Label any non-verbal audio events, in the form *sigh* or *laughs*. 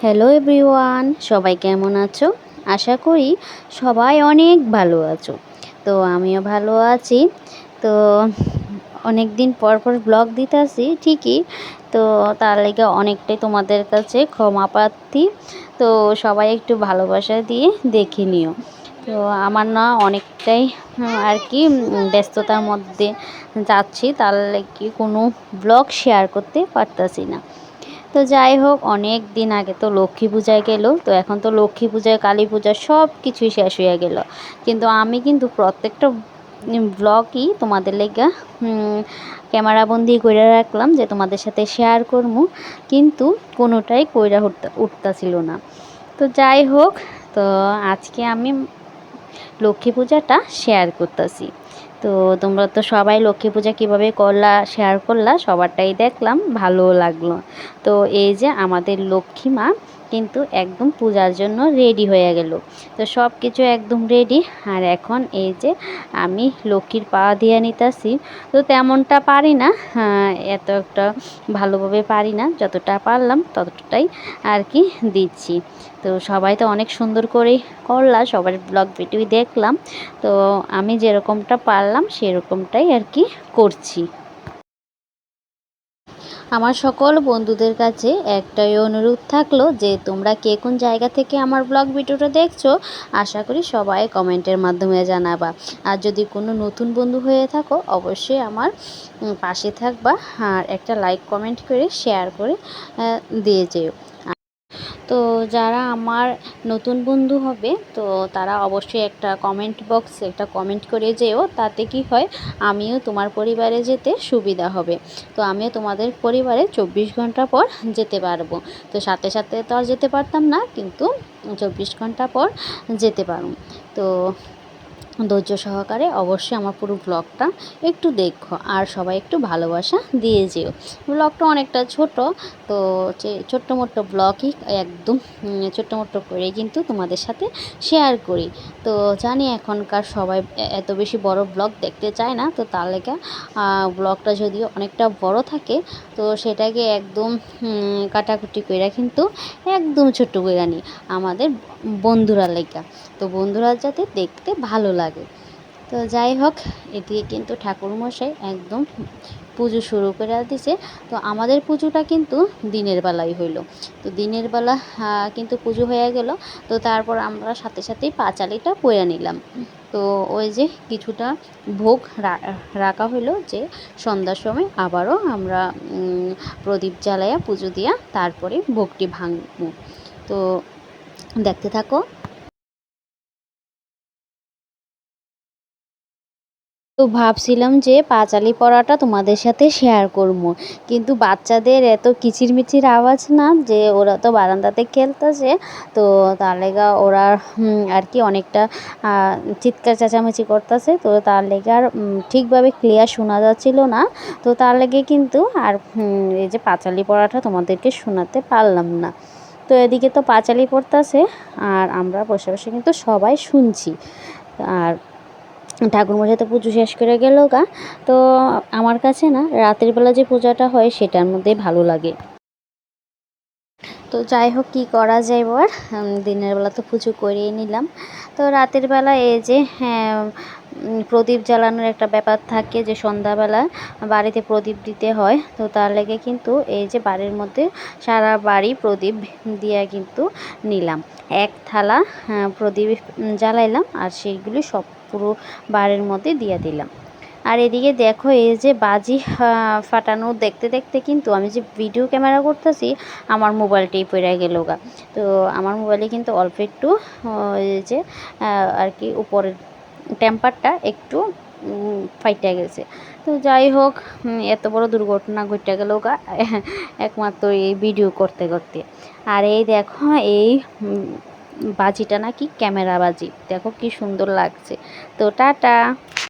Hello everyone সবাই কেমন আছো? আশা করি সবাই অনেক ভালো আছো। তো আমিও ভালো আছি। তো অনেক দিন পর পর ব্লগ দিতে আসি ঠিকই। তো তার লেগে অনেকটাই তোমাদের কাছে ক্ষমা প্রার্থী। তো সবাই একটু ভালোবাসা দিয়ে দেখে নিও। তো আমার না অনেকটাই আর কি ব্যস্ততার মধ্যে যাচ্ছি, তার কি কোনো ব্লগ শেয়ার করতে পারতাছি না। তো যাই হোক, অনেক দিন আগে তো লক্ষ্মী পূজায় গেল, তো এখন তো লক্ষ্মী পূজায় কালী পূজা সব কিছুই শেষ হয়ে গেল। কিন্তু আমি কিন্তু প্রত্যেকটা ব্লগই তোমাদের লেগে ক্যামেরাবন্দি করে রাখলাম যে তোমাদের সাথে শেয়ার করব কিন্তু কোনোটাই কইরা উঠতে, উঠতেছিল না। তো যাই হোক, তো আজকে আমি লক্ষ্মী পূজাটা শেয়ার করতেছি। তো তোমরা তো সবাই লক্ষ্মী পূজা কীভাবে করলা শেয়ার করলা, সবারটাই দেখলাম, ভালো লাগল। তো এই যে আমাদের লক্ষ্মী মা কিন্তু একদম পূজার জন্য রেডি হয়ে গেল। তো সব কিছু একদম রেডি আর এখন এই যে আমি লক্ষ্মীর পা দিয়ে নিতেছি। তো তেমনটা পারি না। এত একটা ভালোভাবে পারি না। যতটা পারলাম ততটাই আর কি দিচ্ছি। তো সবাই তো অনেক সুন্দর করেই করলা। সবার ব্লগ ভিডিও দেখলাম। তো আমি যেরকমটা পারলাম সেরকমটাই আর কি করছি। আমার সকল বন্ধুদের কাছে একটাই অনুরোধ থাকল যে তোমরা কে কোন জায়গা থেকে আমার ব্লগ ভিডিওটা দেখছ, আশা করি সবাই কমেন্টের মাধ্যমে জানাবা। আর যদি কোনো নতুন বন্ধু হয়ে থাকো, অবশ্যই আমার পাশে থাকবা আর একটা লাইক কমেন্ট করে শেয়ার করে দিয়ে যেও। তো যারা আমার নতুন বন্ধু হবে, তো তারা অবশ্যই একটা কমেন্ট বক্সে একটা কমেন্ট করে যেও, তাতে কি হয়, আমিও তোমার পরিবারে যেতে সুবিধা হবে। তো আমিও তোমাদের পরিবারে চব্বিশ ঘণ্টা পর যেতে পারব। তো সাথে সাথে তো আর যেতে পারতাম না, কিন্তু চব্বিশ ঘণ্টা পর যেতে পারো তো ধৈর্য সহকারে অবশ্যই আমার পুরো ব্লগটা একটু দেখো আর সবাই একটু ভালোবাসা দিয়ে যেও। ব্লগটা অনেকটা ছোট, তো ছোট্ট মোট্ট ব্লগই একদম ছোট্ট মোট্ট করে কিন্তু তোমাদের সাথে শেয়ার করি। তো জানি এখনকার সবাই এত বেশি বড় ব্লগ দেখতে চায় না, তো তার লেগে ব্লগটা যদিও অনেকটা বড় থাকে, তো সেটাকে একদম কাটাকুটি করে কিন্তু একদম ছোট্ট করে আনি আমাদের বন্ধুরা লেগা। তো বন্ধুরা যাতে দেখতে ভালো লাগে। তো যাই হোক, এদিকে কিন্তু ঠাকুরমশাই একদম পুজো শুরু করে দিছে তো আমাদের পুজোটা কিন্তু দিনের বেলাই হইল। তো দিনের বেলা কিন্তু পুজো হয়ে গেল। তো তারপর আমরা সাথে সাথেই পাঁচালিটা পরে নিলাম। তো ওই যে কিছুটা ভোগ রাখা হইল যে সন্ধ্যার সময় আবারও আমরা প্রদীপ জ্বালাইয়া পুজো দিয়া তারপরে ভোগটি ভাঙব। তো দেখতে থাকো তো ভাবছিলাম যে পাঁচালি পড়াটা তোমাদের সাথে শেয়ার করব। কিন্তু বাচ্চাদের এত কিচিরমিচির আওয়াজ না যে ওরা তো বারান্দাতে খেলতেছে, তো তার লেগা ওরা আর কি অনেকটা চিৎকার চেঁচামেচি করতেছে, তো তার লেগে আর ঠিকভাবে ক্লিয়ার শোনা যাচ্ছিল না। তো তার লেগে কিন্তু আর এই যে পাঁচালি পড়াটা তোমাদেরকে শোনাতে পারলাম না। তো এদিকে তো পাঁচালি পড়তেছে, আর আমরা বসে বসে কিন্তু সবাই শুনছি। আর ঠাকুরমশাই তো পুজো শেষ করে গেল গা। তো আমার কাছে না রাতের বেলা যে পূজাটা হয় সেটার মধ্যে ভালো লাগে। তো যাই হোক, কী করা যায় এবার দিনের বেলা তো পুজো করিয়ে নিলাম। তো রাতের বেলা এই যে হ্যাঁ প্রদীপ জ্বালানোর একটা ব্যাপার থাকে যে সন্ধ্যাবেলা বাড়িতে প্রদীপ দিতে হয়। তো তার লেগে কিন্তু এই যে বাড়ির মধ্যে সারা বাড়ি প্রদীপ দিয়ে কিন্তু নিলাম। এক থালা প্রদীপ জ্বালাইলাম আর সেইগুলি সব পুরো বাড়ির মধ্যে দিয়ে দিলাম। আর এদিকে দেখো এই যে বাজি ফাটানো দেখতে দেখতে কিন্তু আমি যে ভিডিও ক্যামেরা করতেছি, আমার মোবাইলটাই পড়ে গেল গা তো আমার মোবাইলে কিন্তু অল্প একটু যে আর কি উপরের টেম্পারটা একটু ফাইটা গেছে। তো যাই হোক এত বড় দুর্ঘটনা ঘটে গেল গা *laughs* একমাত্র এই ভিডিও করতে করতে। আর এই দেখো, এই বাজিটা নাকি ক্যামেরা বাজি। দেখো কি সুন্দর লাগছে। তো টাটা।